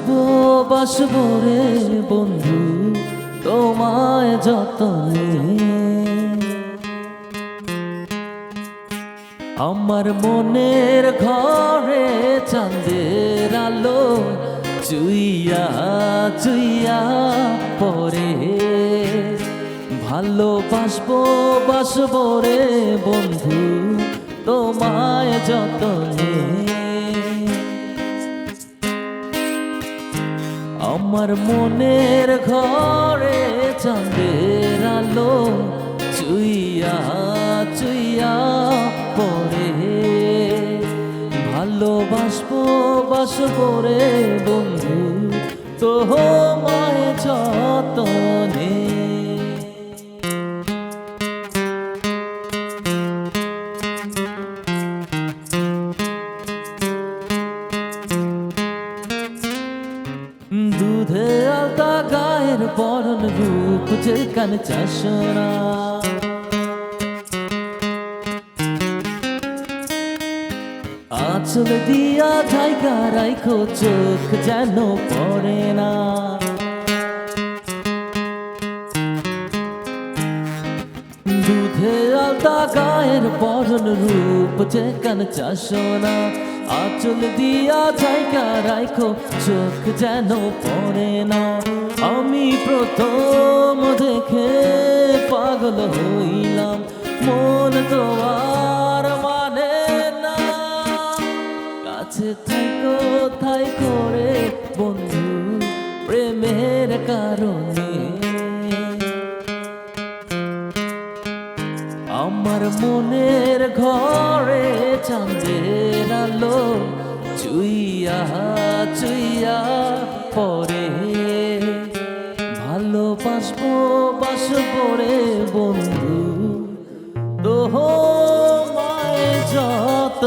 ভালোবাসবো রে বন্ধু, তোমায় যতনে। আমার মনের ঘরে চাঁদের আলো চুইয়া চুইয়া পরে ভালোবাসবো, বাসবো রে বন্ধু, তোমায় যতনে আমার মনের ঘরে চাঁদের আলো চুইয়া চুইয়া পরে ভালোবাসবো, বাসবো রে বন্ধু যতনে। দুধে আলতা গায়ের বরণ রূপ যে কান চাষনা আচল দিয়া জায়গা রাইখো, চোখ যেন পড়ে না। দুধে আলতা গায়ের বরণ রূপ যে কান চাষনা আচল দিয়া জায়গা রাইখো, চোখ যেন পড়ে না। আমি প্রথম দেখে পাগল হইলাম। মন তো আর মানে না। কাছে থাইকো থাই করে বন্ধু, প্রেমের কারণে। আমার মনের ঘরে চাঁদের আলো, চুইয়া চুইয়া পরে ভালোবাসবো বাসবো পরে বন্ধু দোহ মায় যত